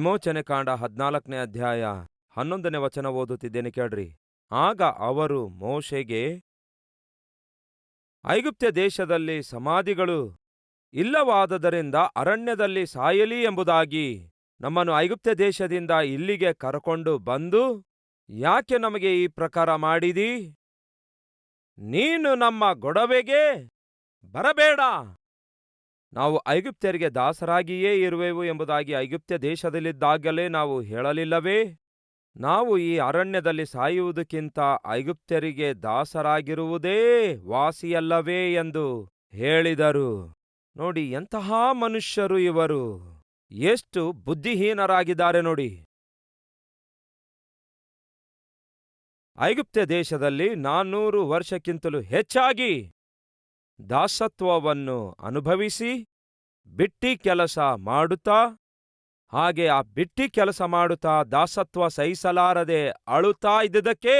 ವಿಮೋಚನೆ ಕಾಂಡ ಹದ್ನಾಲ್ಕನೇ ಅಧ್ಯಾಯ ಹನ್ನೊಂದನೇ ವಚನ ಓದುತ್ತಿದ್ದೇನೆ ಕೇಳ್ರಿ. ಆಗ ಅವರು ಮೋಶೆಗೆ, ಐಗುಪ್ತ್ಯ ದೇಶದಲ್ಲಿ ಸಮಾಧಿಗಳು ಇಲ್ಲವಾದದರಿಂದ ಅರಣ್ಯದಲ್ಲಿ ಸಾಯಲಿ ಎಂಬುದಾಗಿ ನಮ್ಮನ್ನು ಐಗುಪ್ತ ದೇಶದಿಂದ ಇಲ್ಲಿಗೆ ಕರಕೊಂಡು ಬಂದು, ಯಾಕೆ ನಮಗೆ ಈ ಪ್ರಕಾರ ಮಾಡಿದಿ? ನೀನು ನಮ್ಮ ಗೊಡವೆಗೆ ಬರಬೇಡ. ನಾವು ಐಗುಪ್ತ್ಯರಿಗೆ ದಾಸರಾಗಿಯೇ ಇರುವೆವು ಎಂಬುದಾಗಿ ಐಗುಪ್ತ್ಯ ದೇಶದಲ್ಲಿದ್ದಾಗಲೇ ನಾವು ಹೇಳಲಿಲ್ಲವೇ? ನಾವು ಈ ಅರಣ್ಯದಲ್ಲಿ ಸಾಯುವುದಕ್ಕಿಂತ ಐಗುಪ್ತ್ಯರಿಗೆ ದಾಸರಾಗಿರುವುದೇ ವಾಸಿಯಲ್ಲವೇ ಎಂದು ಹೇಳಿದರು. ನೋಡಿ, ಎಂತಹ ಮನುಷ್ಯರು ಇವರು. ಎಷ್ಟು ಬುದ್ಧಿಹೀನರಾಗಿದ್ದಾರೆ ನೋಡಿ. ಐಗುಪ್ತ್ಯ ದೇಶದಲ್ಲಿ ನಾನ್ನೂರು ವರ್ಷಕ್ಕಿಂತಲೂ ಹೆಚ್ಚಾಗಿ ದಾಸತ್ವವನ್ನು ಅನುಭವಿಸಿ ಬಿಟ್ಟಿ ಕೆಲಸ ಮಾಡುತ್ತಾ, ಹಾಗೆ ಆ ಬಿಟ್ಟಿ ಕೆಲಸ ಮಾಡುತ್ತಾ ದಾಸತ್ವ ಸಹಿಸಲಾರದೆ ಅಳುತ್ತಾ ಇದ್ದುದಕ್ಕೆ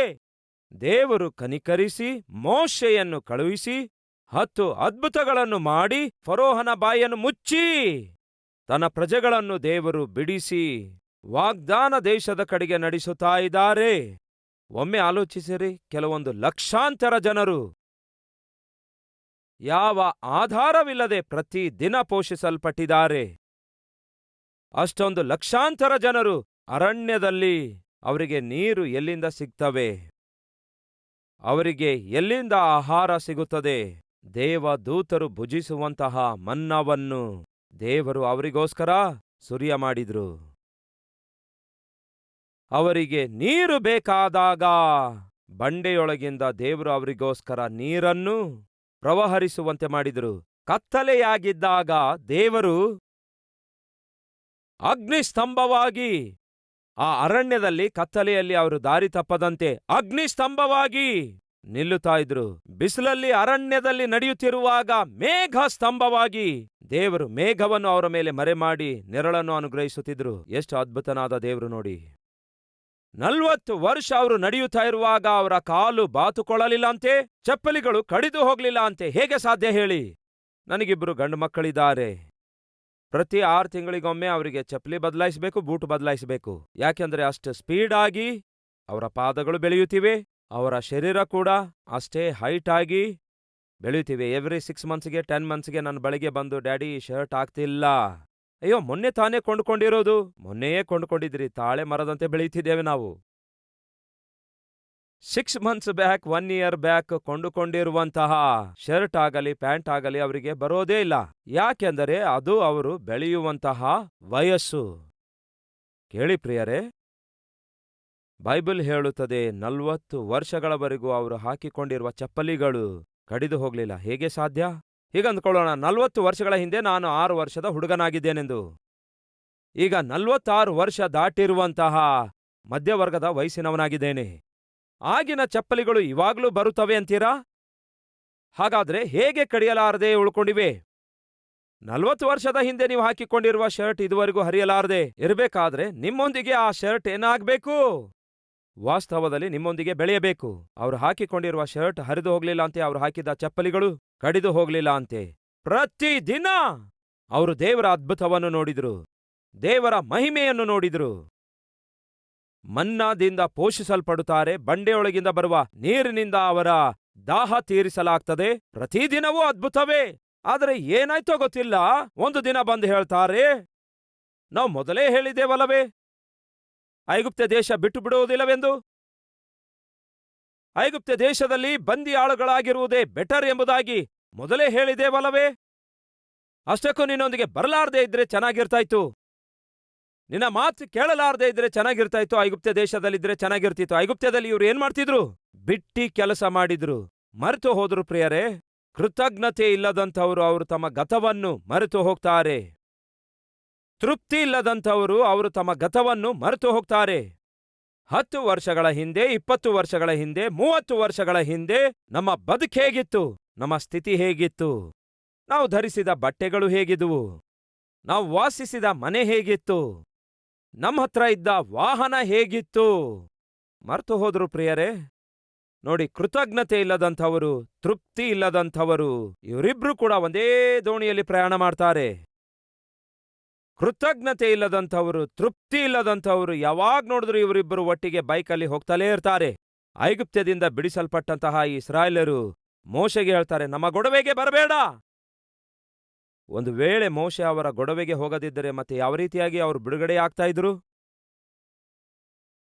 ದೇವರು ಕನಿಕರಿಸಿ, ಮೋಶೆಯನ್ನು ಕಳುಹಿಸಿ, ಹತ್ತು ಅದ್ಭುತಗಳನ್ನು ಮಾಡಿ ಫರೋಹನ ಬಾಯನ್ನು ಮುಚ್ಚಿ ತನ್ನ ಪ್ರಜೆಗಳನ್ನು ದೇವರು ಬಿಡಿಸಿ ವಾಗ್ದಾನ ದೇಶದ ಕಡೆಗೆ ನಡೆಸುತ್ತಾ ಇದ್ದಾರೆ. ಒಮ್ಮೆ ಆಲೋಚಿಸಿರಿ, ಕೆಲವೊಂದು ಲಕ್ಷಾಂತರ ಜನರು ಯಾವ ಆಧಾರವಿಲ್ಲದೆ ಪ್ರತಿ ದಿನ ಪೋಷಿಸಲ್ಪಟ್ಟಿದ್ದಾರೆ. ಅಷ್ಟೊಂದು ಲಕ್ಷಾಂತರ ಜನರು ಅರಣ್ಯದಲ್ಲಿ ಅವರಿಗೆ ನೀರು ಎಲ್ಲಿಂದ ಸಿಗ್ತವೆ? ಅವರಿಗೆ ಎಲ್ಲಿಂದ ಆಹಾರ ಸಿಗುತ್ತದೆ? ದೇವ ದೂತರು ಭುಜಿಸುವಂತಹ ಮನ್ನವನ್ನು ದೇವರು ಅವರಿಗೋಸ್ಕರ ಸುರಿಯ ಮಾಡಿದ್ರು ಅವರಿಗೆ ನೀರು ಬೇಕಾದಾಗ ಬಂಡೆಯೊಳಗಿಂದ ದೇವರು ಅವರಿಗೋಸ್ಕರ ನೀರನ್ನು ಪ್ರವಹರಿಸುವಂತೆ ಮಾಡಿದರು. ಕತ್ತಲೆಯಾಗಿದ್ದಾಗ ದೇವರು ಅಗ್ನಿಸ್ತಂಭವಾಗಿ, ಆ ಅರಣ್ಯದಲ್ಲಿ ಕತ್ತಲೆಯಲ್ಲಿ ಅವರು ದಾರಿ ತಪ್ಪದಂತೆ ಅಗ್ನಿಸ್ತಂಭವಾಗಿ ನಿಲ್ಲುತ್ತಾ ಇದ್ರು ಬಿಸಿಲಲ್ಲಿ ಅರಣ್ಯದಲ್ಲಿ ನಡೆಯುತ್ತಿರುವಾಗ ಮೇಘ ಸ್ತಂಭವಾಗಿ ದೇವರು ಮೇಘವನ್ನು ಅವರ ಮೇಲೆ ಮರೆ ಮಾಡಿ ನೆರಳನ್ನು ಅನುಗ್ರಹಿಸುತ್ತಿದ್ರು ಎಷ್ಟು ಅದ್ಭುತನಾದ ದೇವರು ನೋಡಿ. ನಲ್ವತ್ತು ವರ್ಷ ಅವರು ನಡೆಯುತ್ತಾ ಇರುವಾಗ ಅವರ ಕಾಲು ಬಾತುಕೊಳ್ಳಲಿಲ್ಲ ಅಂತೆ ಚಪ್ಪಲಿಗಳು ಕಡಿದು ಹೋಗ್ಲಿಲ್ಲ ಅಂತೆ ಹೇಗೆ ಸಾಧ್ಯ ಹೇಳಿ? ನನಗಿಬ್ರು ಗಂಡು ಮಕ್ಕಳಿದ್ದಾರೆ. ಪ್ರತಿ ಆರು ತಿಂಗಳಿಗೊಮ್ಮೆ ಅವರಿಗೆ ಚಪ್ಪಲಿ ಬದಲಾಯಿಸಬೇಕು, ಬೂಟು ಬದಲಾಯಿಸಬೇಕು. ಯಾಕೆಂದ್ರೆ ಅಷ್ಟು ಸ್ಪೀಡ್ ಆಗಿ ಅವರ ಪಾದಗಳು ಬೆಳೆಯುತ್ತಿವೆ, ಅವರ ಶರೀರ ಕೂಡ ಅಷ್ಟೇ ಹೈಟ್ ಆಗಿ ಬೆಳೆಯುತ್ತಿವೆ. ಎವ್ರಿ ಸಿಕ್ಸ್ ಮಂತ್ಸ್ಗೆ, ಟೆನ್ ಮಂತ್ಸ್ಗೆ ನನ್ನ ಬಳಿಗೆ ಬಂದು, ಡ್ಯಾಡಿ ಶರ್ಟ್ ಆಗ್ತಿಲ್ಲ ಅಯ್ಯೋ, ಮೊನ್ನೆ ತಾನೇ ಕೊಂಡ್ಕೊಂಡಿರೋದು? ಮೊನ್ನೆಯೇ ಕೊಂಡ್ಕೊಂಡಿದ್ರಿ ತಾಳೆ ಮರದಂತೆ ಬೆಳೆಯುತ್ತಿದ್ದೇವೆ ನಾವು. Six months back one year back ಕೊಂಡುಕೊಂಡಿರುವಂತಹ shirt ಆಗಲಿ ಪ್ಯಾಂಟ್ ಆಗಲಿ ಅವರಿಗೆ ಬರೋದೇ ಇಲ್ಲ. ಯಾಕೆಂದರೆ ಅದು ಅವರು ಬೆಳೆಯುವಂತಹ ವಯಸ್ಸು. ಕೇಳಿ ಪ್ರಿಯರೇ. ಬೈಬಲ್ ಹೇಳುತ್ತದೆ, ನಲ್ವತ್ತು ವರ್ಷಗಳವರೆಗೂ ಅವರು ಹಾಕಿಕೊಂಡಿರುವ ಚಪ್ಪಲಿಗಳು ಕಡಿದು ಹೋಗಲಿಲ್ಲ. ಹೇಗೆ ಸಾಧ್ಯ? ಹೀಗಂದ್ಕೊಳ್ಳೋಣ ನಲ್ವತ್ತು ವರ್ಷಗಳ ಹಿಂದೆ ನಾನು ಆರು ವರ್ಷದ ಹುಡುಗನಾಗಿದ್ದೇನೆಂದು. ಈಗ ನಲ್ವತ್ತಾರು ವರ್ಷ ದಾಟಿರುವಂತಹ ಮಧ್ಯವರ್ಗದ ವಯಸ್ಸಿನವನಾಗಿದ್ದೇನೆ. ಆಗಿನ ಚಪ್ಪಲಿಗಳು ಇವಾಗಲೂ ಬರುತ್ತವೆ ಅಂತೀರಾ? ಹಾಗಾದ್ರೆ ಹೇಗೆ ಕಡಿಯಲಾರದೆ ಉಳ್ಕೊಂಡಿವೆ? ನಲವತ್ತು ವರ್ಷದ ಹಿಂದೆ ನೀವು ಹಾಕಿಕೊಂಡಿರುವ ಶರ್ಟ್ ಇದುವರೆಗೂ ಹರಿಯಲಾರದೆ ಇರಬೇಕಾದ್ರೆ ನಿಮ್ಮೊಂದಿಗೆ ಆ ಶರ್ಟ್ ಏನಾಗ್ಬೇಕು? ವಾಸ್ತವದಲ್ಲಿ ನಿಮ್ಮೊಂದಿಗೆ ಬೆಳೆಯಬೇಕು. ಅವರು ಹಾಕಿಕೊಂಡಿರುವ ಶರ್ಟ್ ಹರಿದು ಹೋಗ್ಲಿಲ್ಲ ಅಂತೆ, ಅವರು ಹಾಕಿದ ಚಪ್ಪಲಿಗಳು ಕಡಿದು ಹೋಗ್ಲಿಲ್ಲ ಅಂತೆ. ಪ್ರತಿದಿನ ಅವರು ದೇವರ ಅದ್ಭುತವನ್ನು ನೋಡಿದರು. ದೇವರ ಮಹಿಮೆಯನ್ನು ನೋಡಿದರು. ಮನ್ನಾದಿಂದ ಪೋಷಿಸಲ್ಪಡುತ್ತಾರೆ, ಬಂಡೆಯೊಳಗಿಂದ ಬರುವ ನೀರಿನಿಂದ ಅವರ ದಾಹ ತೀರಿಸಲಾಗ್ತದೆ. ಪ್ರತಿದಿನವೂ ಅದ್ಭುತವೇ. ಆದರೆ ಏನಾಯ್ತೋ ಗೊತ್ತಿಲ್ಲ. ಒಂದು ದಿನ ಬಂದು ಹೇಳ್ತಾರೆ, ನಾವು ಮೊದಲೇ ಹೇಳಿದ್ದೇವಲ್ಲವೇ? ಐಗುಪ್ತ ದೇಶ ಬಿಟ್ಟು ಬಿಡುವುದಿಲ್ಲವೆಂದು ಐಗುಪ್ತ ದೇಶದಲ್ಲಿ ಬಂದಿ ಆಳುಗಳಾಗಿರುವುದೇ ಬೆಟರ್ ಎಂಬುದಾಗಿ ಮೊದಲೇ ಹೇಳಿದೆವಲ್ಲವೇ? ಅಷ್ಟಕ್ಕೂ ನಿನ್ನೊಂದಿಗೆ ಬರಲಾರದೆ ಇದ್ರೆ ಚೆನ್ನಾಗಿರ್ತಾಯ್ತು. ನಿನ್ನ ಮಾತು ಕೇಳಲಾರದೆ ಇದ್ರೆ ಚೆನ್ನಾಗಿರ್ತಾಯ್ತು ಐಗುಪ್ತ ದೇಶದಲ್ಲಿದ್ರೆ ಚೆನ್ನಾಗಿರ್ತಿತ್ತು. ಐಗುಪ್ತದಲ್ಲಿ ಇವ್ರು ಏನ್ ಮಾಡ್ತಿದ್ರು? ಬಿಟ್ಟಿ ಕೆಲಸ ಮಾಡಿದ್ರು. ಮರೆತು ಹೋದ್ರು ಪ್ರಿಯರೇ, ಕೃತಜ್ಞತೆ ಇಲ್ಲದಂಥವರು ಅವರು ತಮ್ಮ ಗತವನ್ನು ಮರೆತು ಹೋಗ್ತಾರೆ. ತೃಪ್ತಿ ಇಲ್ಲದಂಥವರು ಅವರು ತಮ್ಮ ಗತವನ್ನು ಮರೆತು ಹೋಗ್ತಾರೆ. ಹತ್ತು ವರ್ಷಗಳ ಹಿಂದೆ, ಇಪ್ಪತ್ತು ವರ್ಷಗಳ ಹಿಂದೆ, ಮೂವತ್ತು ವರ್ಷಗಳ ಹಿಂದೆ ನಮ್ಮ ಬದುಕು ಹೇಗಿತ್ತು? ನಮ್ಮ ಸ್ಥಿತಿ ಹೇಗಿತ್ತು? ನಾವು ಧರಿಸಿದ ಬಟ್ಟೆಗಳು ಹೇಗಿದುವು? ನಾವು ವಾಸಿಸಿದ ಮನೆ ಹೇಗಿತ್ತು? ನಮ್ಮ ಹತ್ರ ಇದ್ದ ವಾಹನ ಹೇಗಿತ್ತು? ಮರ್ತು ಹೋದ್ರು ಪ್ರಿಯರೇ, ನೋಡಿ ಕೃತಜ್ಞತೆ ಇಲ್ಲದಂಥವರು, ತೃಪ್ತಿ ಇಲ್ಲದಂಥವರು ಇವರಿಬ್ರು ಕೂಡ ಒಂದೇ ದೋಣಿಯಲ್ಲಿ ಪ್ರಯಾಣ ಮಾಡ್ತಾರೆ. ಕೃತಜ್ಞತೆ ಇಲ್ಲದಂಥವರು ತೃಪ್ತಿ ಇಲ್ಲದಂಥವರು ಯಾವಾಗ ನೋಡಿದ್ರು ಇವರಿಬ್ಬರು ಒಟ್ಟಿಗೆ ಬೈಕಲ್ಲಿ ಹೋಗ್ತಲೇ ಇರ್ತಾರೆ. ಐಗುಪ್ತ್ಯದಿಂದ ಬಿಡಿಸಲ್ಪಟ್ಟಂತಹ ಈ ಇಸ್ರಾಯೇಲರು ಮೋಶೆಗೆ ಹೇಳ್ತಾರೆ, ನಮ್ಮ ಗೊಡವೆಗೆ ಬರಬೇಡ. ಒಂದು ವೇಳೆ ಮೋಶೆ ಅವರ ಗೊಡವೆಗೆ ಹೋಗದಿದ್ದರೆ ಮತ್ತೆ ಯಾವ ರೀತಿಯಾಗಿ ಅವರು ಬಿಡುಗಡೆ ಆಗ್ತಾ ಇದ್ರು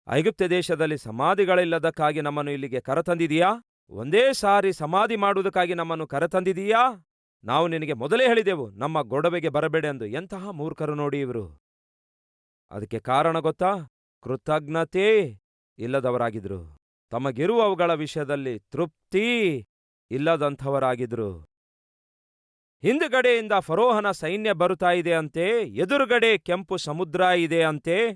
ಐಗುಪ್ತ ದೇಶದಲ್ಲಿ ಸಮಾಧಿಗಳಿಲ್ಲದಕ್ಕಾಗಿ ನಮ್ಮನ್ನು ಇಲ್ಲಿಗೆ ಕರೆತಂದಿದೀಯಾ? ಒಂದೇ ಸಾರಿ ಸಮಾಧಿ ಮಾಡುವುದಕ್ಕಾಗಿ ನಮ್ಮನ್ನು ಕರೆತಂದಿದೀಯಾ? ನಾವು ನಿನಗೆ ಮೊದಲೇ ಹೇಳಿದೆವು, ನಮ್ಮ ಗೊಡವೆಗೆ ಬರಬೇಡ ಎಂದು ಎಂತಹ ಮೂರ್ಖರು ನೋಡಿ ಇವರು? ಅದಕ್ಕೆ ಕಾರಣ ಗೊತ್ತಾ? ಕೃತಜ್ಞತೆ ಇಲ್ಲದವರಾಗಿದ್ರು. ತಮಗಿರುವವುಗಳ ವಿಷಯದಲ್ಲಿ ತೃಪ್ತಿ ಇಲ್ಲದಂಥವರಾಗಿದ್ರು. ಹಿಂದುಗಡೆಯಿಂದ ಫರೋಹನ ಸೈನ್ಯ ಬರುತ್ತಾ ಇದೆ ಅಂತೆ, ಎದುರುಗಡೆ ಕೆಂಪು ಸಮುದ್ರ ಇದೆ ಅಂತೆ,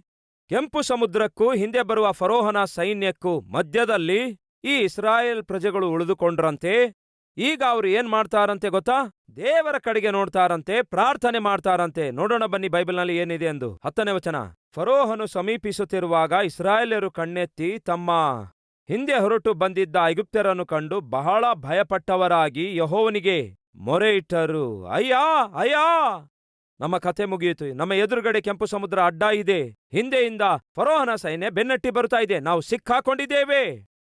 ಕೆಂಪು ಸಮುದ್ರಕ್ಕೂ ಹಿಂದೆ ಬರುವ ಫರೋಹನ ಸೈನ್ಯಕ್ಕೂ ಮಧ್ಯದಲ್ಲಿ ಈ ಇಸ್ರಾಯೇಲ್ ಪ್ರಜೆಗಳು ಉಳಿದುಕೊಂಡ್ರಂತೆ ಈಗ ಅವ್ರು ಏನ್ ಮಾಡ್ತಾರಂತೆ ಗೊತ್ತಾ? ದೇವರ ಕಡೆಗೆ ನೋಡ್ತಾರಂತೆ, ಪ್ರಾರ್ಥನೆ ಮಾಡ್ತಾರಂತೆ. ನೋಡೋಣ ಬನ್ನಿ ಬೈಬಲ್ನಲ್ಲಿ ಏನಿದೆ ಎಂದು. ಹತ್ತನೇ ವಚನ. ಫರೋಹನು ಸಮೀಪಿಸುತ್ತಿರುವಾಗ ಇಸ್ರಾಯೇಲರು ಕಣ್ಣೆತ್ತಿ ತಮ್ಮ ಹಿಂದೆ ಹೊರಟು ಬಂದಿದ್ದ ಐಗುಪ್ತರನ್ನು ಕಂಡು ಬಹಳ ಭಯಪಟ್ಟವರಾಗಿ ಯಹೋವನಿಗೆ ಮೊರೆ ಇಟ್ಟರು ಅಯ್ಯಾ ಅಯ್ಯಾ! ನಮ್ಮ ಕತೆ ಮುಗಿಯಿತು. ನಮ್ಮ ಎದುರುಗಡೆ ಕೆಂಪು ಸಮುದ್ರ ಅಡ್ಡ ಇದೆ. ಹಿಂದೆಯಿಂದ ಫರೋಹನ ಸೈನ್ಯ ಬೆನ್ನಟ್ಟಿ ಬರ್ತಾ ಇದೆ. ನಾವು ಸಿಕ್ಕಾಕೊಂಡಿದ್ದೇವೆ.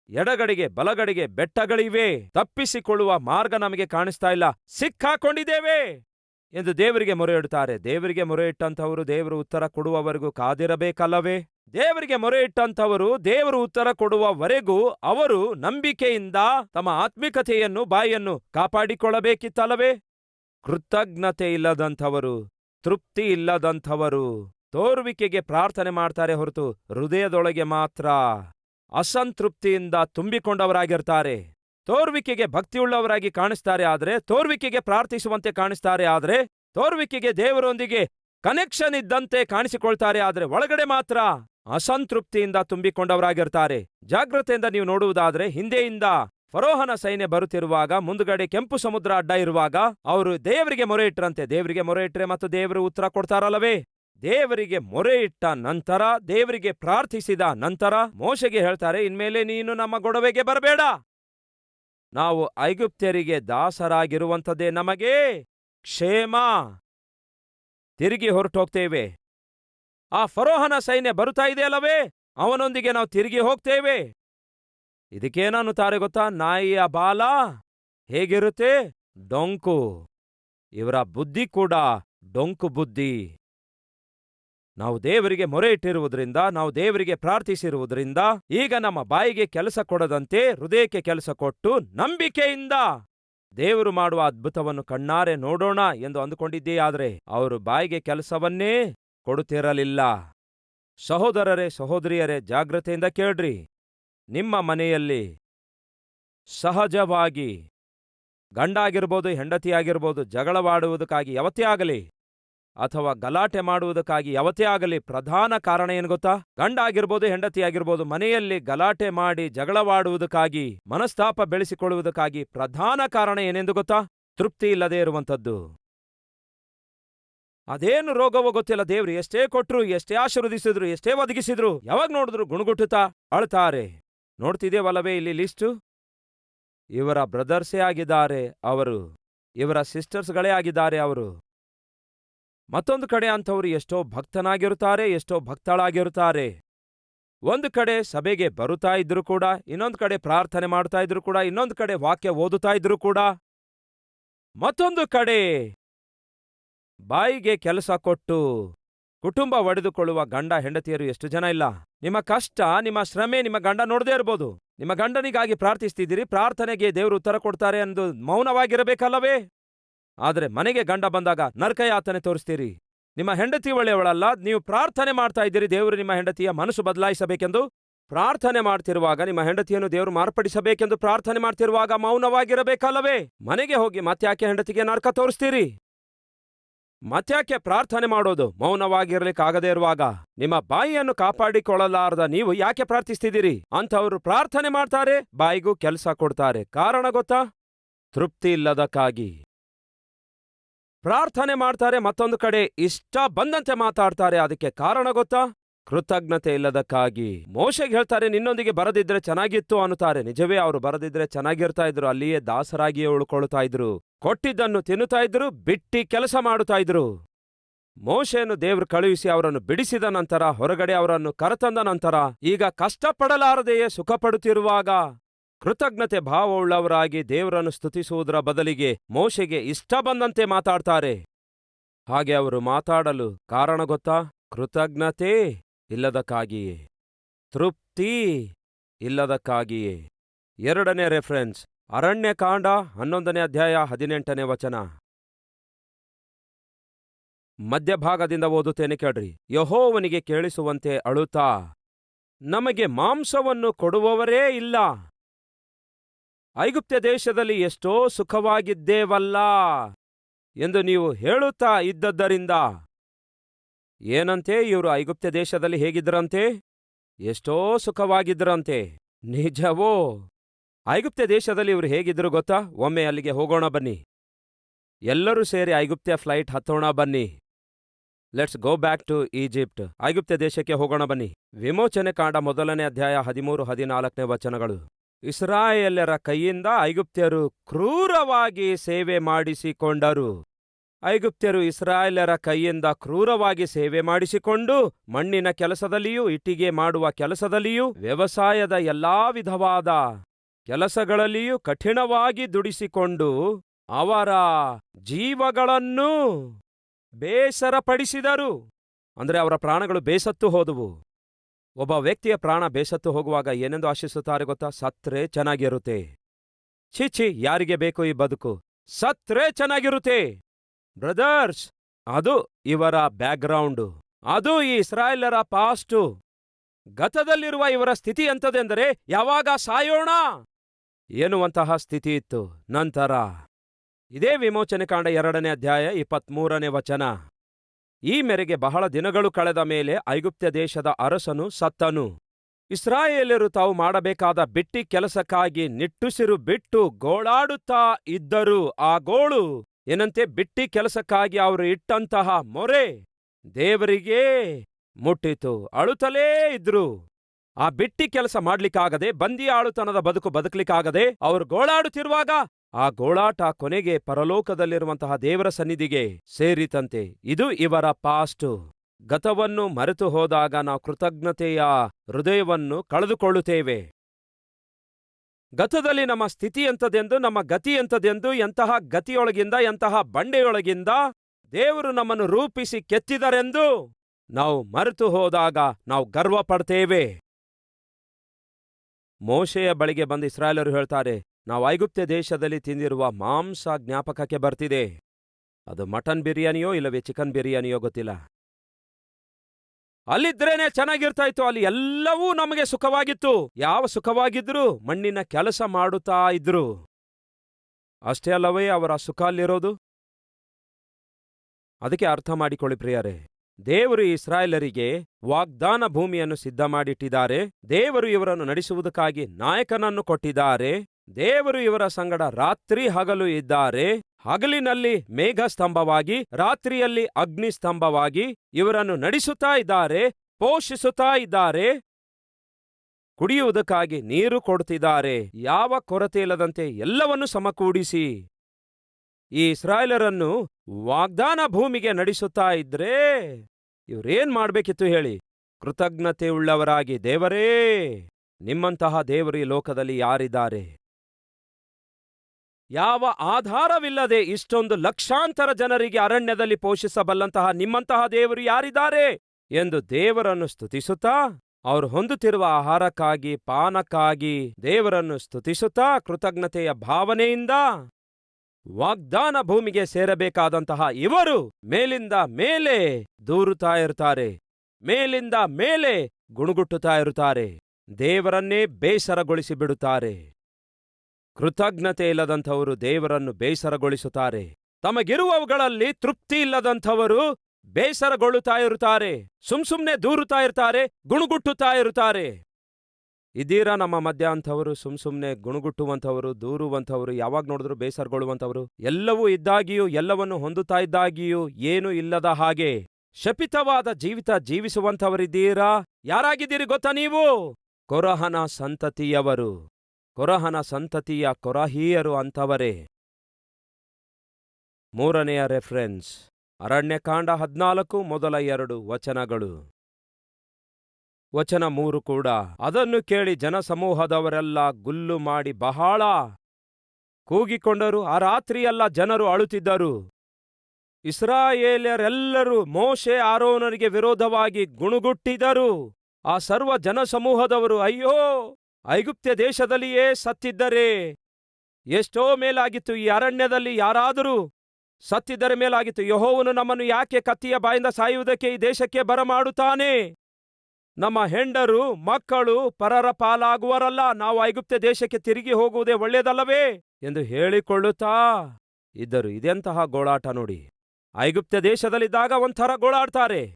ಎಡಗಡೆಗೆ, ಬಲಗಡೆಗೆ ಬೆಟ್ಟಗಳಿವೆ. ತಪ್ಪಿಸಿಕೊಳ್ಳುವ ಮಾರ್ಗ ನಮಗೆ ಕಾಣಿಸ್ತಾ ಇಲ್ಲ. ಸಿಕ್ಕಾಕೊಂಡಿದ್ದೇವೆ ಎಂದು ದೇವರಿಗೆ ಮೊರೆ ಇಡುತ್ತಾರೆ ದೇವರಿಗೆ ಮೊರೆ ಇಟ್ಟಂಥವರು ದೇವರು ಉತ್ತರ ಕೊಡುವವರೆಗೂ ಕಾದಿರಬೇಕಲ್ಲವೇ? ದೇವರಿಗೆ ಮೊರೆ ಇಟ್ಟಂಥವರು ದೇವರು ಉತ್ತರ ಕೊಡುವವರೆಗೂ ಅವರು ನಂಬಿಕೆಯಿಂದ ತಮ್ಮ ಆತ್ಮಿಕತೆಯನ್ನು, ಬಾಯಿಯನ್ನು ಕಾಪಾಡಿಕೊಳ್ಳಬೇಕಿತ್ತಲ್ಲವೇ? ಕೃತಜ್ಞತೆ ಇಲ್ಲದಂಥವರು, ತೃಪ್ತಿ ಇಲ್ಲದಂಥವರು, ತೋರುವಿಕೆಗೆ ಪ್ರಾರ್ಥನೆ ಮಾಡ್ತಾರೆ ಹೊರತು ಹೃದಯದೊಳಗೆ ಮಾತ್ರ ಅಸಂತೃಪ್ತಿಯಿಂದ ತುಂಬಿಕೊಂಡವರಾಗಿರ್ತಾರೆ. ತೋರ್ವಿಕೆಗೆ ಭಕ್ತಿಯುಳ್ಳವರಾಗಿ ಕಾಣಿಸ್ತಾರೆ ಆದರೆ, ತೋರ್ವಿಕೆಗೆ ಪ್ರಾರ್ಥಿಸುವಂತೆ ಕಾಣಿಸ್ತಾರೆ ಆದರೆ, ತೋರ್ವಿಕೆಗೆ ದೇವರೊಂದಿಗೆ ಕನೆಕ್ಷನ್ ಇದ್ದಂತೆ ಕಾಣಿಸಿಕೊಳ್ತಾರೆ ಆದರೆ ಒಳಗಡೆ ಮಾತ್ರ ಅಸಂತೃಪ್ತಿಯಿಂದ ತುಂಬಿಕೊಂಡವರಾಗಿರ್ತಾರೆ. ಜಾಗ್ರತೆಯಿಂದ ನೀವು ನೋಡುವುದಾದ್ರೆ, ಹಿಂದೆಯಿಂದ ಫರೋಹನ ಸೈನ್ಯ ಬರುತ್ತಿರುವಾಗ, ಮುಂದುಗಡೆ ಕೆಂಪು ಸಮುದ್ರ ಅಡ್ಡ ಇರುವಾಗ, ಅವರು ದೇವರಿಗೆ ಮೊರೆ ಇಟ್ರಂತೆ ದೇವರಿಗೆ ಮೊರೆ ಇಟ್ರೆ ಮತ್ತು ದೇವರು ಉತ್ತರ ಕೊಡ್ತಾರಲ್ಲವೇ? ದೇವರಿಗೆ ಮೊರೆ ಇಟ್ಟ ನಂತರ, ದೇವರಿಗೆ ಪ್ರಾರ್ಥಿಸಿದ ನಂತರ ಮೋಶೆಗೆ ಹೇಳ್ತಾರೆ, ಇನ್ಮೇಲೆ ನೀನು ನಮ್ಮ ಗೊಡವೆಗೆ ಬರಬೇಡ. ನಾವು ಐಗುಪ್ತ್ಯರಿಗೆ ದಾಸರಾಗಿರುವಂಥದ್ದೇ ನಮಗೆ ಕ್ಷೇಮ. ತಿರುಗಿ ಹೊರಟೋಗ್ತೇವೆ. ಆ ಫರೋಹನ ಸೈನ್ಯ ಬರುತ್ತಾ ಇದೆಯಲ್ಲವೇ? ಅವನೊಂದಿಗೆ ನಾವು ತಿರುಗಿ ಹೋಗ್ತೇವೆ. ಇದಕ್ಕೇನನ್ನುತ್ತಾರೆ ಗೊತ್ತಾ? ನಾಯಿಯ ಬಾಲ ಹೇಗಿರುತ್ತೆ? ಡೊಂಕು. ಇವರ ಬುದ್ಧಿ ಕೂಡ ಡೊಂಕು ಬುದ್ಧಿ. ನಾವು ದೇವರಿಗೆ ಮೊರೆ ಇಟ್ಟಿರುವುದರಿಂದ ನಾವು ದೇವರಿಗೆ ಪ್ರಾರ್ಥಿಸಿರುವುದರಿಂದ, ಈಗ ನಮ್ಮ ಬಾಯಿಗೆ ಕೆಲಸ ಕೊಡದಂತೆ ಹೃದಯಕ್ಕೆ ಕೆಲಸ ಕೊಟ್ಟು ನಂಬಿಕೆಯಿಂದ ದೇವರು ಮಾಡುವ ಅದ್ಭುತವನ್ನು ಕಣ್ಣಾರೆ ನೋಡೋಣ ಎಂದು ಅಂದುಕೊಂಡಿದ್ದೇಯಾದರೆ ಅವರು ಬಾಯಿಗೆ ಕೆಲಸವನ್ನೇ ಕೊಡುತ್ತಿರಲಿಲ್ಲ. ಸಹೋದರರೇ, ಸಹೋದರಿಯರೇ, ಜಾಗ್ರತೆಯಿಂದ ಕೇಳ್ರಿ. ನಿಮ್ಮ ಮನೆಯಲ್ಲಿ ಸಹಜವಾಗಿ ಗಂಡಾಗಿರ್ಬೋದು, ಹೆಂಡತಿಯಾಗಿರ್ಬೋದು, ಜಗಳವಾಡುವುದಕ್ಕಾಗಿ ಯಾವತ್ತೇ ಆಗಲಿ ಅಥವಾ ಗಲಾಟೆ ಮಾಡುವುದಕ್ಕಾಗಿ ಯಾವತ್ತೇ ಆಗಲಿ ಪ್ರಧಾನ ಕಾರಣ ಏನು ಗೊತ್ತಾ? ಗಂಡ ಆಗಿರ್ಬೋದು ಹೆಂಡತಿ ಆಗಿರ್ಬೋದು ಮನೆಯಲ್ಲಿ ಗಲಾಟೆ ಮಾಡಿ ಜಗಳವಾಡುವುದಕ್ಕಾಗಿ, ಮನಸ್ತಾಪ ಬೆಳೆಸಿಕೊಳ್ಳುವುದಕ್ಕಾಗಿ ಪ್ರಧಾನ ಕಾರಣ ಏನೆಂದು ಗೊತ್ತಾ? ತೃಪ್ತಿ ಇಲ್ಲದೆ ಇರುವಂಥದ್ದು. ಅದೇನು ರೋಗವೋ ಗೊತ್ತಿಲ್ಲ, ದೇವ್ರು ಎಷ್ಟೇ ಕೊಟ್ರು, ಎಷ್ಟೇ ಆಶೀರ್ವದಿಸಿದ್ರು, ಎಷ್ಟೇ ಒದಗಿಸಿದ್ರು, ಯಾವಾಗ ನೋಡಿದ್ರು ಗುಣಗುಟ್ಟುತ್ತಾ ಅಳ್ತಾರೆ. ನೋಡ್ತಿದೇವಲ್ಲವೇ ಇಲ್ಲಿ ಲಿಸ್ಟು? ಇವರ ಬ್ರದರ್ಸೇ ಆಗಿದ್ದಾರೆ ಅವರು. ಇವರ ಸಿಸ್ಟರ್ಸ್ಗಳೇ ಆಗಿದ್ದಾರೆ ಅವರು. ಮತ್ತೊಂದು ಕಡೆ ಅಂಥವ್ರು ಎಷ್ಟೋ ಭಕ್ತನಾಗಿರುತ್ತಾರೆ, ಎಷ್ಟೋ ಭಕ್ತಳಾಗಿರುತ್ತಾರೆ. ಒಂದು ಕಡೆ ಸಭೆಗೆ ಬರುತ್ತಾ ಇದ್ರು ಕೂಡ, ಇನ್ನೊಂದು ಕಡೆ ಪ್ರಾರ್ಥನೆ ಮಾಡ್ತಾ ಇದ್ರು ಕೂಡ, ಇನ್ನೊಂದು ಕಡೆ ವಾಕ್ಯ ಓದುತ್ತಾ ಇದ್ರು ಕೂಡ. ಮತ್ತೊಂದು ಕಡೆ ಬಾಯಿಗೆ ಕೆಲಸ ಕೊಟ್ಟು ಕುಟುಂಬ ಒಡೆದುಕೊಳ್ಳುವ ಗಂಡ ಹೆಂಡತಿಯರು ಎಷ್ಟು ಜನ ಇಲ್ಲ? ನಿಮ್ಮ ಕಷ್ಟ, ನಿಮ್ಮ ಶ್ರಮೆ, ನಿಮ್ಮ ಗಂಡ ನೋಡದೇ ಇರ್ಬೋದು. ನಿಮ್ಮ ಗಂಡನಿಗಾಗಿ ಪ್ರಾರ್ಥಿಸ್ತಿದ್ದೀರಿ, ಪ್ರಾರ್ಥನೆಗೆ ದೇವರು ಉತ್ತರ ಕೊಡ್ತಾರೆ ಎಂದು ಮೌನವಾಗಿರಬೇಕಲ್ಲವೇ? ಆದ್ರೆ ಮನೆಗೆ ಗಂಡ ಬಂದಾಗ ನರಕಯಾತನೆ ತೋರಿಸ್ತೀರಿ. ನಿಮ್ಮ ಹೆಂಡತಿ ಒಳ್ಳೆಯವಳಲ್ಲ, ನೀವು ಪ್ರಾರ್ಥನೆ ಮಾಡ್ತಾ ಇದ್ದೀರಿ, ದೇವರು ನಿಮ್ಮ ಹೆಂಡತಿಯ ಮನಸ್ಸು ಬದಲಾಯಿಸಬೇಕೆಂದು. ಪ್ರಾರ್ಥನೆ ಮಾಡ್ತಿರುವಾಗ ನಿಮ್ಮ ಹೆಂಡತಿಯನ್ನು ದೇವರು ಮಾರ್ಪಡಿಸಬೇಕೆಂದು ಪ್ರಾರ್ಥನೆ ಮಾಡ್ತಿರುವಾಗ ಮೌನವಾಗಿರಬೇಕಲ್ಲವೇ? ಮನೆಗೆ ಹೋಗಿ ಮತ್ತ್ಯಾಕೆ ಹೆಂಡತಿಗೆ ನರಕ ತೋರಿಸ್ತೀರಿ? ಮತ್ತ್ಯಾಕೆ ಪ್ರಾರ್ಥನೆ ಮಾಡೋದು ಮೌನವಾಗಿರ್ಲಿಕ್ಕಾಗದೇ ಇರುವಾಗ ನಿಮ್ಮ ಬಾಯಿಯನ್ನು ಕಾಪಾಡಿಕೊಳ್ಳಲಾರದ ನೀವು ಯಾಕೆ ಪ್ರಾರ್ಥಿಸ್ತಿದ್ದೀರಿ? ಅಂಥವ್ರು ಪ್ರಾರ್ಥನೆ ಮಾಡ್ತಾರೆ, ಬಾಯಿಗೂ ಕೆಲಸ ಕೊಡ್ತಾರೆ. ಕಾರಣ ಗೊತ್ತಾ? ತೃಪ್ತಿ ಇಲ್ಲದಕ್ಕಾಗಿ ಪ್ರಾರ್ಥನೆ ಮಾಡ್ತಾರೆ ಮತ್ತೊಂದು ಕಡೆ, ಇಷ್ಟ ಬಂದಂತೆ ಮಾತಾಡ್ತಾರೆ. ಅದಕ್ಕೆ ಕಾರಣ ಗೊತ್ತಾ? ಕೃತಜ್ಞತೆ ಇಲ್ಲದಕ್ಕಾಗಿ. ಮೋಶೆಗೆ ಹೇಳ್ತಾರೆ, ನಿನ್ನೊಂದಿಗೆ ಬರದಿದ್ರೆ ಚೆನ್ನಾಗಿತ್ತು ಅನ್ನುತ್ತಾರೆ. ನಿಜವೇ, ಅವರು ಬರದಿದ್ರೆ ಚೆನ್ನಾಗಿರ್ತಾ ಇದ್ರು. ಅಲ್ಲಿಯೇ ದಾಸರಾಗಿಯೇ ಉಳ್ಕೊಳ್ತಾ ಇದ್ರು. ಕೊಟ್ಟಿದ್ದನ್ನು ತಿನ್ನುತ್ತಾ ಇದ್ರು, ಬಿಟ್ಟಿ ಕೆಲಸ ಮಾಡುತ್ತಾ ಇದ್ರು. ಮೋಶೆಯನ್ನು ದೇವರು ಕಳುಹಿಸಿ ಅವರನ್ನು ಬಿಡಿಸಿದ ನಂತರ, ಹೊರಗಡೆ ಅವರನ್ನು ಕರೆತಂದ ನಂತರ, ಈಗ ಕಷ್ಟಪಡಲಾರದೆಯೇ ಸುಖಪಡುತ್ತಿರುವಾಗ ಕೃತಜ್ಞತೆ ಭಾವವುಳ್ಳವರಾಗಿ ದೇವರನ್ನು ಸ್ತುತಿಸುವುದರ ಬದಲಿಗೆ ಮೋಶೆಗೆ ಇಷ್ಟ ಬಂದಂತೆ ಮಾತಾಡ್ತಾರೆ. ಹಾಗೆ ಅವರು ಮಾತಾಡಲು ಕಾರಣ ಗೊತ್ತಾ? ಕೃತಜ್ಞತೆ ಇಲ್ಲದಕ್ಕಾಗಿಯೇ. ತೃಪ್ತಿ ಇಲ್ಲದಕ್ಕಾಗಿಯೇ. ಎರಡನೇ ರೆಫರೆನ್ಸ್ ಅರಣ್ಯಕಾಂಡ ಹನ್ನೊಂದನೇ ಅಧ್ಯಾಯ, ಹದಿನೆಂಟನೇ ವಚನ. ಮಧ್ಯಭಾಗದಿಂದ ಓದುತ್ತೇನೆ ಕೇಳ್ರಿ. ಯಹೋವನಿಗೆ ಕೇಳಿಸುವಂತೆ ಅಳುತ್ತಾ, ನಮಗೆ ಮಾಂಸವನ್ನು ಕೊಡುವವರೇ ಇಲ್ಲ. ಐಗುಪ್ತ ದೇಶದಲ್ಲಿ ಎಷ್ಟೋ ಸುಖವಾಗಿದ್ದೇವಲ್ಲ ಎಂದು ನೀವು ಹೇಳುತ್ತಾ ಇದ್ದದ್ದರಿಂದ? ಏನಂತೆ ಇವರು ಐಗುಪ್ತ ದೇಶದಲ್ಲಿ ಹೇಗಿದ್ರಂತೆ ಎಷ್ಟೋ ಸುಖವಾಗಿದ್ರಂತೆ ನಿಜವೋ? ಐಗುಪ್ತ ದೇಶದಲ್ಲಿ ಇವರು ಹೇಗಿದ್ರು ಗೊತ್ತಾ? ಒಮ್ಮೆ ಅಲ್ಲಿಗೆ ಹೋಗೋಣ ಬನ್ನಿ. ಎಲ್ಲರೂ ಸೇರಿ ಐಗುಪ್ತ ಫ್ಲೈಟ್ ಹತ್ತೋಣ ಬನ್ನಿ. Let's go back to Egypt ಐಗುಪ್ತ ದೇಶಕ್ಕೆ ಹೋಗೋಣ ಬನ್ನಿ. ವಿಮೋಚನೆ ಕಾಂಡ ಮೊದಲನೇ ಅಧ್ಯಾಯ ಹದಿಮೂರು ಹದಿನಾಲ್ಕನೇ ವಚನಗಳು. ಇಸ್ರಾಯೇಲ್ಯರ ಕೈಯಿಂದ ಐಗುಪ್ತ್ಯರು ಕ್ರೂರವಾಗಿ ಸೇವೆ ಮಾಡಿಸಿಕೊಂಡರು. ಐಗುಪ್ತ್ಯರು ಇಸ್ರಾಯೇಲರ ಕೈಯಿಂದ ಕ್ರೂರವಾಗಿ ಸೇವೆ ಮಾಡಿಸಿಕೊಂಡು ಮಣ್ಣಿನ ಕೆಲಸದಲ್ಲಿಯೂ ಇಟ್ಟಿಗೆ ಮಾಡುವ ಕೆಲಸದಲ್ಲಿಯೂ ವ್ಯವಸಾಯದ ಎಲ್ಲಾ ವಿಧವಾದ ಕೆಲಸಗಳಲ್ಲಿಯೂ ಕಠಿಣವಾಗಿ ದುಡಿಸಿಕೊಂಡು ಅವರ ಜೀವಗಳನ್ನು ಬೇಸರಪಡಿಸಿದರು. ಅಂದರೆ ಅವರ ಪ್ರಾಣಗಳು ಬೇಸತ್ತು ಹೋದವು. ಒಬ್ಬ ವ್ಯಕ್ತಿಯ ಪ್ರಾಣ ಬೇಸತ್ತು ಹೋಗುವಾಗ ಏನೆಂದು ಆಶಿಸುತ್ತಾರೆ ಗೊತ್ತಾ? ಸತ್ರೆ ಚೆನ್ನಾಗಿರುತ್ತೆ. ಛೀ ಛೀ, ಯಾರಿಗೆ ಬೇಕು ಈ ಬದುಕು? ಸತ್ರೆ ಚೆನ್ನಾಗಿರುತ್ತೆ. ಬ್ರದರ್ಸ್, ಅದು ಇವರ ಬ್ಯಾಕ್ಗ್ರೌಂಡು ಅದು ಈ ಇಸ್ರಾಯೇಲರ ಪಾಸ್ಟು. ಗತದಲ್ಲಿರುವ ಇವರ ಸ್ಥಿತಿ ಎಂಥದೆಂದರೆ ಯಾವಾಗ ಸಾಯೋಣ? ಎನ್ನುವಂತಹ ಸ್ಥಿತಿ ಇತ್ತು. ನಂತರ ಇದೇ ವಿಮೋಚನೆ ಕಾಂಡ ಎರಡನೇ ಅಧ್ಯಾಯ ಇಪ್ಪತ್ಮೂರನೇ ವಚನ. ಈ ಮೇರೆಗೆ ಬಹಳ ದಿನಗಳು ಕಳೆದ ಮೇಲೆ ಐಗುಪ್ತ್ಯ ದೇಶದ ಅರಸನು ಸತ್ತನು. ಇಸ್ರಾಯೇಲರು ತಾವು ಮಾಡಬೇಕಾದ ಬಿಟ್ಟಿ ಕೆಲಸಕ್ಕಾಗಿ ನಿಟ್ಟುಸಿರು ಬಿಟ್ಟು ಗೋಳಾಡುತ್ತಾ ಇದ್ದರು. ಆ ಗೋಳು ಏನಂತೆ? ಬಿಟ್ಟಿ ಕೆಲಸಕ್ಕಾಗಿ ಅವರು ಇಟ್ಟಂತಹ ಮೊರೆ ದೇವರಿಗೆ ಮುಟ್ಟಿತು. ಅಳುತ್ತಲೇ ಇದ್ರು. ಆ ಬಿಟ್ಟಿ ಕೆಲಸ ಮಾಡ್ಲಿಕ್ಕಾಗದೆ ಬಂದಿಯಾಳುತನದ ಬದುಕು ಬದುಕಲಿಕ್ಕಾಗದೆ, ಅವರು ಗೋಳಾಡುತ್ತಿರುವಾಗ ಆ ಗೋಳಾಟ ಕೊನೆಗೆ ಪರಲೋಕದಲ್ಲಿರುವಂತಹ ದೇವರ ಸನ್ನಿಧಿಗೆ ಸೇರಿತಂತೆ. ಇದು ಇವರ ಪಾಸ್ಟು. ಗತವನ್ನು ಮರೆತು ಹೋದಾಗ ನಾವು ಕೃತಜ್ಞತೆಯ ಹೃದಯವನ್ನು ಕಳೆದುಕೊಳ್ಳುತ್ತೇವೆ. ಗತದಲ್ಲಿ ನಮ್ಮ ಸ್ಥಿತಿ ಎಂಥದೆಂದು, ನಮ್ಮ ಗತಿ ಎಂಥದೆಂದು, ಎಂತಹ ಗತಿಯೊಳಗಿಂದ, ಎಂತಹ ಬಂಡೆಯೊಳಗಿಂದ ದೇವರು ನಮ್ಮನ್ನು ರೂಪಿಸಿ ಕೆತ್ತಿದರೆಂದು ನಾವು ಮರೆತು ಹೋದಾಗ ನಾವು ಗರ್ವ ಪಡ್ತೇವೆ ಮೋಶೆಯ ಬಳಿಗೆ ಬಂದ ಇಸ್ರಾಯೇಲರು ಹೇಳ್ತಾರೆ ನಾವು ಐಗುಪ್ತ ದೇಶದಲ್ಲಿ ತಿಂದಿರುವ ಮಾಂಸ ಜ್ಞಾಪಕಕ್ಕೆ ಬರ್ತಿದೆ. ಅದು ಮಟನ್ ಬಿರಿಯಾನಿಯೋ ಇಲ್ಲವೇ ಚಿಕನ್ ಬಿರಿಯಾನಿಯೋ ಗೊತ್ತಿಲ್ಲ. ಅಲ್ಲಿದ್ರೇನೆ ಚೆನ್ನಾಗಿರ್ತಾ ಇತ್ತು ಅಲ್ಲಿ ಎಲ್ಲವೂ ನಮಗೆ ಸುಖವಾಗಿತ್ತು. ಯಾವ ಸುಖವಾಗಿದ್ರು ಮಣ್ಣಿನ ಕೆಲಸ ಮಾಡುತ್ತಾ ಇದ್ರು. ಅಷ್ಟೇ ಅಲ್ಲವೇ ಅವರ ಸುಖ ಅಲ್ಲಿರೋದು ಅದಕ್ಕೆ ಅರ್ಥ ಮಾಡಿಕೊಳ್ಳಿ ಪ್ರಿಯರೇ. ದೇವರು ಇಸ್ರಾಯೇಲರಿಗೆ ವಾಗ್ದಾನ ಭೂಮಿಯನ್ನು ಸಿದ್ಧ ಮಾಡಿಟ್ಟಿದ್ದಾರೆ ದೇವರು ಇವರನ್ನು ನಡೆಸುವುದಕ್ಕಾಗಿ ನಾಯಕನನ್ನು ಕೊಟ್ಟಿದ್ದಾರೆ. ದೇವರು ಇವರ ಸಂಗಡ ರಾತ್ರಿ ಹಗಲು ಇದ್ದಾರೆ. ಹಗಲಿನಲ್ಲಿ ಮೇಘ ಸ್ತಂಭವಾಗಿ ರಾತ್ರಿಯಲ್ಲಿ ಅಗ್ನಿ ಸ್ತಂಭವಾಗಿ ಇವರನ್ನು ನಡೆಸುತ್ತಾ ಇದ್ದಾರೆ, ಪೋಷಿಸುತ್ತಾ ಇದ್ದಾರೆ. ಕುಡಿಯುವುದಕ್ಕಾಗಿ ನೀರು ಕೊಡುತ್ತಿದ್ದಾರೆ. ಯಾವ ಕೊರತೆ ಇಲ್ಲದಂತೆ ಎಲ್ಲವನ್ನು ಸಮಕೂಡಿಸಿ. ಈ ಇಸ್ರಾಯೇಲರನ್ನು ವಾಗ್ದಾನ ಭೂಮಿಗೆ ನಡೆಸುತ್ತಾ ಇದ್ರೆ ಇವ್ರೇನ್ ಮಾಡ್ಬೇಕಿತ್ತು ಹೇಳಿ. ಕೃತಜ್ಞತೆ ಉಳ್ಳವರಾಗಿ ದೇವರೇ, ನಿಮ್ಮಂತಹ ದೇವರು ಈ ಲೋಕದಲ್ಲಿ ಯಾರಿದ್ದಾರೆ? ಯಾವ ಆಧಾರವಿಲ್ಲದೆ ಇಷ್ಟೊಂದು ಲಕ್ಷಾಂತರ ಜನರಿಗೆ ಅರಣ್ಯದಲ್ಲಿ ಪೋಷಿಸಬಲ್ಲಂತಹ ನಿಮ್ಮಂತಹ ದೇವರು ಯಾರಿದ್ದಾರೆ ಎಂದು ದೇವರನ್ನು ಸ್ತುತಿಸುತ್ತಾ ಅವರು ಹೊಂದುತ್ತಿರುವ ಆಹಾರಕ್ಕಾಗಿ, ಪಾನಕ್ಕಾಗಿ ದೇವರನ್ನು ಸ್ತುತಿಸುತ್ತಾ ಕೃತಜ್ಞತೆಯ ಭಾವನೆಯಿಂದ ವಾಗ್ದಾನ ಭೂಮಿಗೆ ಸೇರಬೇಕಾದಂತಹ ಇವರು ಮೇಲಿಂದ ಮೇಲೆ ದೂರುತ್ತಾ ಇರುತ್ತಾರೆ, ಮೇಲಿಂದ ಮೇಲೆ ಗುಣುಗುಟ್ಟುತ್ತಾ ಇರುತ್ತಾರೆ, ದೇವರನ್ನೇ ಬೇಸರಗೊಳಿಸಿ ಬಿಡುತ್ತಾರೆ ಕೃತಜ್ಞತೆ ಇಲ್ಲದಂಥವರು ದೇವರನ್ನು ಬೇಸರಗೊಳಿಸುತ್ತಾರೆ. ತಮಗಿರುವವುಗಳಲ್ಲಿ ತೃಪ್ತಿ ಇಲ್ಲದಂಥವರು ಬೇಸರಗೊಳ್ಳುತ್ತಾ ಇರುತ್ತಾರೆ. ಸುಮ್ಸುಮ್ನೆ ದೂರುತ್ತಾ ಇರ್ತಾರೆ, ಗುಣುಗುಟ್ಟುತ್ತಾ ಇರುತ್ತಾರೆ. ಇದೀರಾ ನಮ್ಮ ಮಧ್ಯ ಅಂಥವರು, ಸುಮ್ ಸುಮ್ನೆ ಗುಣಗುಟ್ಟುವಂಥವರು, ದೂರುವಂಥವರು, ಯಾವಾಗ ನೋಡಿದ್ರು ಬೇಸರಗೊಳ್ಳುವಂಥವರು? ಎಲ್ಲವೂ ಇದ್ದಾಗಿಯೂ, ಎಲ್ಲವನ್ನು ಹೊಂದುತ್ತಾ ಇದ್ದಾಗಿಯೂ ಏನೂ ಇಲ್ಲದ ಹಾಗೆ. ಶಪಿತವಾದ ಜೀವಿತ ಜೀವಿಸುವಂಥವರಿದ್ದೀರಾ? ಯಾರಾಗಿದ್ದೀರಿ ಗೊತ್ತಾ ನೀವು? ಕೊರಹನ ಸಂತತಿಯವರು. ಕೊರಹನ ಸಂತತಿಯ ಕೊರಹೀಯರು ಅಂಥವರೇ. ಮೂರನೆಯ ರೆಫರೆನ್ಸ್. ಅರಣ್ಯಕಾಂಡ ಹದ್ನಾಲ್ಕು, ಮೊದಲ ಎರಡು ವಚನಗಳು. ವಚನ ಮೂರು ಕೂಡ. ಅದನ್ನು ಕೇಳಿ ಜನಸಮೂಹದವರೆಲ್ಲ ಗುಲ್ಲು ಮಾಡಿ ಬಹಳ ಕೂಗಿಕೊಂಡರು. ಆ ರಾತ್ರಿಯೆಲ್ಲ ಜನರು ಅಳುತ್ತಿದ್ದರು. ಇಸ್ರಾಯೇಲರೆಲ್ಲರೂ ಮೋಶೆ ಆರೋನರಿಗೆ ವಿರೋಧವಾಗಿ ಗುಣುಗುಟ್ಟಿದರು. ಆ ಸರ್ವ ಜನಸಮೂಹದವರು, ಅಯ್ಯೋ ಐಗುಪ್ತ್ಯ ದೇಶದಲ್ಲಿಯೇ ಸತ್ತಿದ್ದರೆ ಎಷ್ಟೋ ಮೇಲಾಗಿತ್ತು ಈ ಅರಣ್ಯದಲ್ಲಿ ಯಾರಾದರೂ ಸತ್ತಿದ್ದರ ಮೇಲಾಗಿತ್ತು. ಯಹೋವನು ನಮ್ಮನ್ನು ಯಾಕೆ ಕತ್ತಿಯ ಬಾಯಿಂದ ಸಾಯುವುದಕ್ಕೆ ಈ ದೇಶಕ್ಕೆ ಬರಮಾಡುತ್ತಾನೆ? ನಮ್ಮ ಹೆಂಡರು, ಮಕ್ಕಳು ಪರರ ಪಾಲಾಗುವರಲ್ಲ. ನಾವು ಐಗುಪ್ತ ದೇಶಕ್ಕೆ ತಿರುಗಿ ಹೋಗುವುದೇ ಒಳ್ಳೆಯದಲ್ಲವೇ? ಎಂದು ಹೇಳಿಕೊಳ್ಳುತ್ತಾ ಇದ್ದರು. ಇದೆಂತಹ ಗೋಳಾಟ ನೋಡಿ. ಐಗುಪ್ತ ದೇಶದಲ್ಲಿದ್ದಾಗ ಒಂಥರ ಗೋಳಾಡ್ತಾರೆ.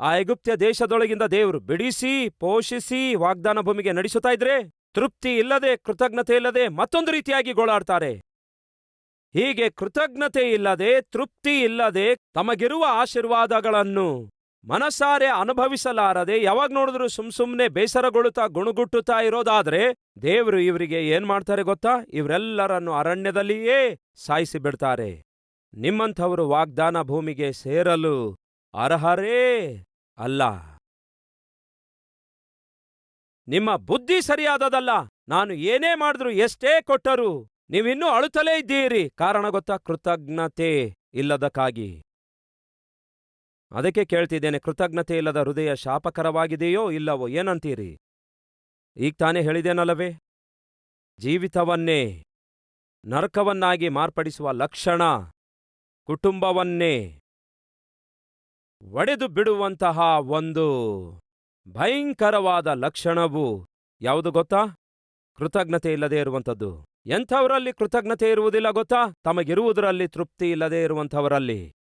ಆ ಐಗುಪ್ತ್ಯ ದೇಶದೊಳಗಿಂದ ದೇವರು ಬಿಡಿಸಿ, ಪೋಷಿಸಿ ವಾಗ್ದಾನ ಭೂಮಿಗೆ ನಡೆಸುತ್ತಾ ಇದ್ರೆ ತೃಪ್ತಿ ಇಲ್ಲದೆ, ಕೃತಜ್ಞತೆ ಇಲ್ಲದೆ ಮತ್ತೊಂದು ರೀತಿಯಾಗಿ ಗೋಳಾಡ್ತಾರೆ. ಹೀಗೆ ಕೃತಜ್ಞತೆ ಇಲ್ಲದೆ, ತೃಪ್ತಿ ಇಲ್ಲದೆ ತಮಗಿರುವ ಆಶೀರ್ವಾದಗಳನ್ನು ಮನಸಾರೆ ಅನುಭವಿಸಲಾರದೆ, ಯಾವಾಗ ನೋಡಿದ್ರು ಸುಮ್ ಸುಮ್ನೆ ಬೇಸರಗೊಳ್ಳುತ್ತಾ ಗುಣಗುಟ್ಟುತ್ತಾ ಇರೋದಾದ್ರೆ ದೇವರು ಇವರಿಗೆ ಏನ್ ಮಾಡ್ತಾರೆ ಗೊತ್ತಾ? ಇವರೆಲ್ಲರನ್ನು ಅರಣ್ಯದಲ್ಲಿಯೇ ಸಾಯಿಸಿ ಬಿಡ್ತಾರೆ. ನಿಮ್ಮಂಥವರು ವಾಗ್ದಾನ ಭೂಮಿಗೆ ಸೇರಲು ಅರ್ಹರೇ. ಅಲ್ಲ. ನಿಮ್ಮ ಬುದ್ಧಿ ಸರಿಯಾದದಲ್ಲ. ನಾನು ಏನೇ ಮಾಡಿದ್ರು ಎಷ್ಟೇ ಕೊಟ್ಟರು ನೀವಿನ್ನೂ ಅಳುತ್ತಲೇ ಇದ್ದೀರಿ. ಕಾರಣ ಗೊತ್ತಾ? ಕೃತಜ್ಞತೆ ಇಲ್ಲದಕ್ಕಾಗಿ. ಅದಕ್ಕೆ ಕೇಳ್ತಿದ್ದೇನೆ, ಕೃತಜ್ಞತೆ ಇಲ್ಲದ ಹೃದಯ ಶಾಪಕರವಾಗಿದೆಯೋ ಇಲ್ಲವೋ ಏನಂತೀರಿ? ಈಗ ತಾನೇ ಹೇಳಿದೇನಲ್ಲವೇ ಜೀವಿತವನ್ನೇ, ನರಕವನ್ನಾಗಿ ಮಾರ್ಪಡಿಸುವ ಲಕ್ಷಣ ಕುಟುಂಬವನ್ನೇ ಒಡೆದು ಬಿಡುವಂತಹ ಒಂದು ಭಯಂಕರವಾದ ಲಕ್ಷಣವು ಯಾವುದು ಗೊತ್ತಾ? ಕೃತಜ್ಞತೆ ಇಲ್ಲದೆ ಇರುವಂಥದ್ದು. ಎಂಥವರಲ್ಲಿ ಕೃತಜ್ಞತೆ ಇರುವುದಿಲ್ಲ ಗೊತ್ತಾ? ತಮಗಿರುವುದರಲ್ಲಿ ತೃಪ್ತಿ ಇಲ್ಲದೆ ಇರುವಂಥವರಲ್ಲಿ.